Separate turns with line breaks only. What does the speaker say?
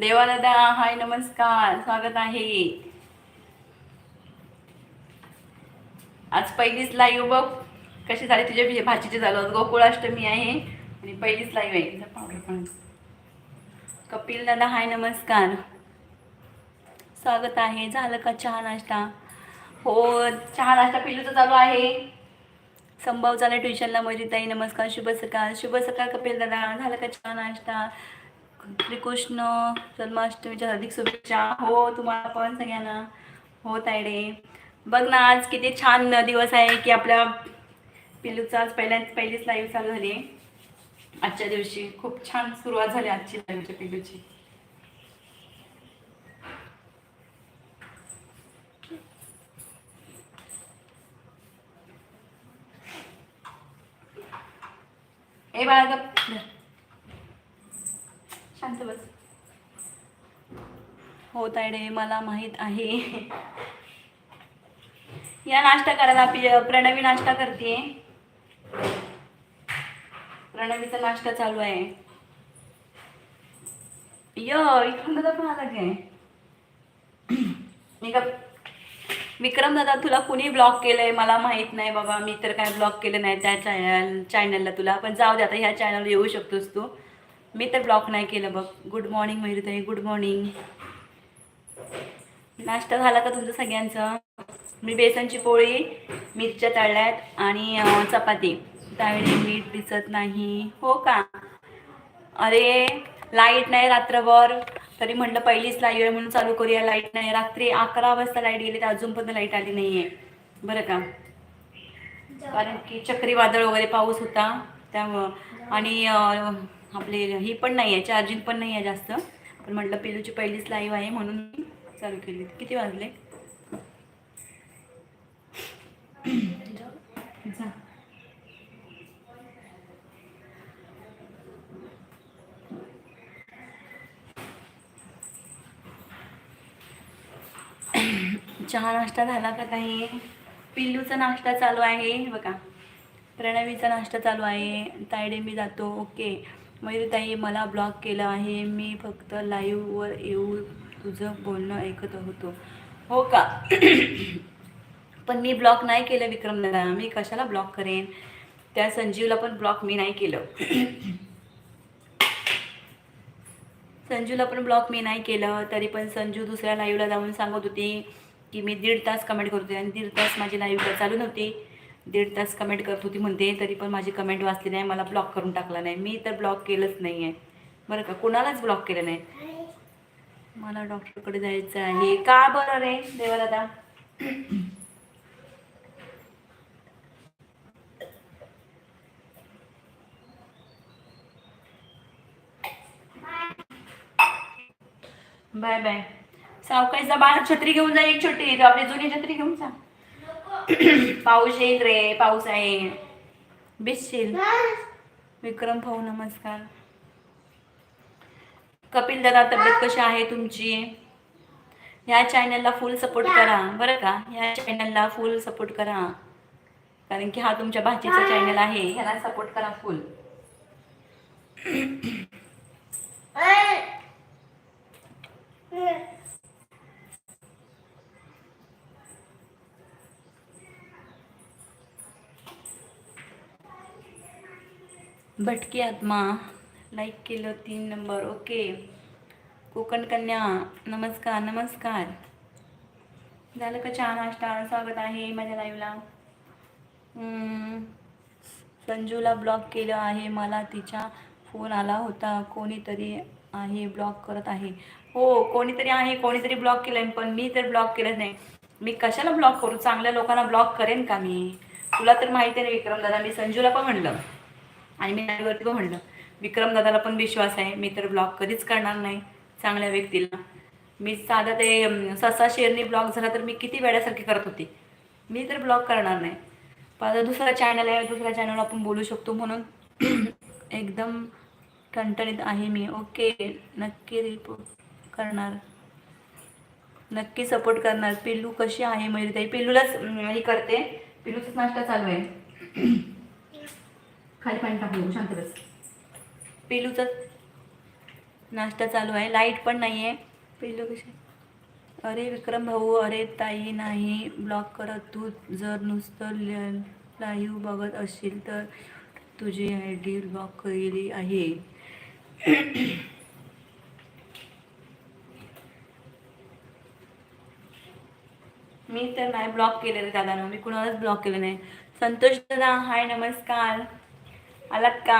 देवादादा हाय नमस्कार स्वागत आहे. आज पहिलीच लाईव्ह बघ. कशी झाली तुझ्या भाजीचे झालं आज गोकुळाष्टमी आहे आणि पहिलीच लाईव्ह आहे. पावडर पण. कपिल दादा हाय नमस्कार. स्वागत आहे. झालं का चहा नाश्ता? हो चहा नाश्ता पिल्लूचं चालू आहे. संभव झाला ट्युशनला मजिताई नमस्कार शुभ सकाळ. शुभ सकाळ कपिल दादा. झालं का चहा नाश्ता? श्रीकृष्ण जन्माष्टमीच्या हार्दिक शुभेच्छा. हो तुम्हाला पण सगळ्यांना. हो तायडे बघ ना आज किती छान दिवस आहे की आपल्या पिल्लूचा आज पहिल्या पहिलीच लाईव्ह चालू झाली आहे. आजच्या दिवशी खूप छान सुरुवात झाली आजची लाईव्हच्या पिलूची ए बाळा गप धर. शांत बस हो मला माहीत आहे. या नाश्ता करायला पि- प्रणवी नाश्ता करते प्रणवीचा नाश्ता चालू आहे. य इथून दादा पण काय? मी का विक्रम दादा तुला कुणी ब्लॉक केलंय? मला माहीत नाही बाबा मी तर काय ब्लॉक केलं नाही त्या चॅनल चॅनलला तुला. पण जाऊ दे आता ह्या चॅनलवर येऊ शकतोस तू. मी तर ब्लॉक नाही केलं बघ. गुड मॉर्निंग मयुरीताई गुड मॉर्निंग. नाश्ता झाला का तुमचं सगळ्यांचं? मी बेसनची पोळी मिरच्या तळल्यात आणि चपाती. त्यावेळी मीठ दिसत नाही. हो का? अरे लाइट नाही रात्रभर. तरी म्हटलं पहिलीच लाइट आहे म्हणून चालू करूया. लाइट नाही. रात्री अकरा वाजता लाइट गेली तर अजूनपर्यंत लाइट आली नाही आहे बरं का? कारण की चक्रीवादळ वगैरे पाऊस होता. त्यामुळं. आणि आपले ही पण नाही आहे चार्जिंग पण नाही आहे जास्त. पण म्हटलं पिलूची पहिलीच लाईव्ह आहे म्हणून चालू केली. किती वाजले? चहा नाश्ता झाला का काही पिल्लूचा नाश्ता चालू आहे. बघा प्रणवीचा नाश्ता चालू आहे. तायडे मी जातो. ओके. मयुरीताई मला ब्लॉक केलं आहे. मी फक्त लाईव्हवर येऊ तुझं बोलणं ऐकत होतो. हो का? पण मी ब्लॉक नाही केलं विक्रम दादा मी कशाला ब्लॉक करेन? त्या संजीवला पण ब्लॉक मी नाही केलं. संजूला पण ब्लॉक मी नाही केलं. तरी पण संजू दुसऱ्या लाईव्हला जाऊन सांगत होती की मी दीड तास कमेंट करते आणि दीड तास माझी लाईव्ह चालू नव्हती. दीड तास कमेंट करत होती म्हणते. तरी पण माझी कमेंट वाचली नाही. मला ब्लॉक करून टाकला नाही. मी तर ब्लॉक केलंच नाही आहे बरं का? कोणालाच ब्लॉक केलं नाही. मला डॉक्टरकडे जायचं आहे. का बरं रे देवा दादा बाय बाय. सावकाशचा बाहेर छत्री घेऊन जा एक छोटी आपली जुनी छत्री घेऊन जा. पाऊस येईल रे पाऊस आहे. भिजशील विक्रम भाऊ नमस्कार. कपिल दादा तब्येत कशी आहे तुमची? ह्या चॅनलला फुल सपोर्ट करा. बरं का? ह्या चॅनलला फुल सपोर्ट करा. कारण की हा तुमच्या भाचीचा चॅनल आहे. ह्याला सपोर्ट करा फुल भटकी आत्मा. लाईक केलं तीन नंबर ओके. कोकण कन्या नमस्कार नमस्कार. झालं का चहा नाश्ता? स्वागत आहे माझ्या लाईव्हला संजूला ब्लॉक केलं आहे मला तिचा फोन आला होता. कोणीतरी आहे ब्लॉक करत आहे. हो कोणीतरी आहे कोणीतरी ब्लॉक केलं आहे पण मी तर ब्लॉक केलंच नाही. मी कशाला ब्लॉक करू? चांगल्या लोकांना ब्लॉक करेन का मी? तुला तर माहिती आहे ना विक्रम दादा मी संजूला पण म्हणलं. आणि मी लाईव्हवरती पण म्हणलं. विक्रमदादाला पण विश्वास आहे. मी तर ब्लॉग कधीच करणार नाही. चांगल्या व्यक्तीला मी साधा ते ससा शेरनी ब्लॉग झाला तर मी किती वेळासारखी करत होती. मी तर ब्लॉग करणार नाही. पण आता दुसरा चॅनल आहे. दुसऱ्या चॅनलवर आपण बोलू शकतो म्हणून. एकदम ठणठणीत आहे मी. ओके. नक्की रिपोर्ट करणार. नक्की सपोर्ट करणार. पिल्लू कशी आहे मयुरीताई पिल्लूलाच हे करते. पिल्लूचाच नाश्ता चालू आहे. खाली पाणी टाकू शांत बस. पिलूचं नाश्ता चालू आहे. लाइट पण नाही आहे पहिलं कसे? अरे विक्रम भाऊ अरे ताई नाही. ब्लॉक करत तू जर नुसतं लाईव्ह बघत असशील तर तुझी आय डी ब्लॉक केली आहे. मी तर नाही ब्लॉक केलेलं दादा मी कुणालाच ब्लॉक केलं नाही. संतोष दादा हाय नमस्कार. आलात का?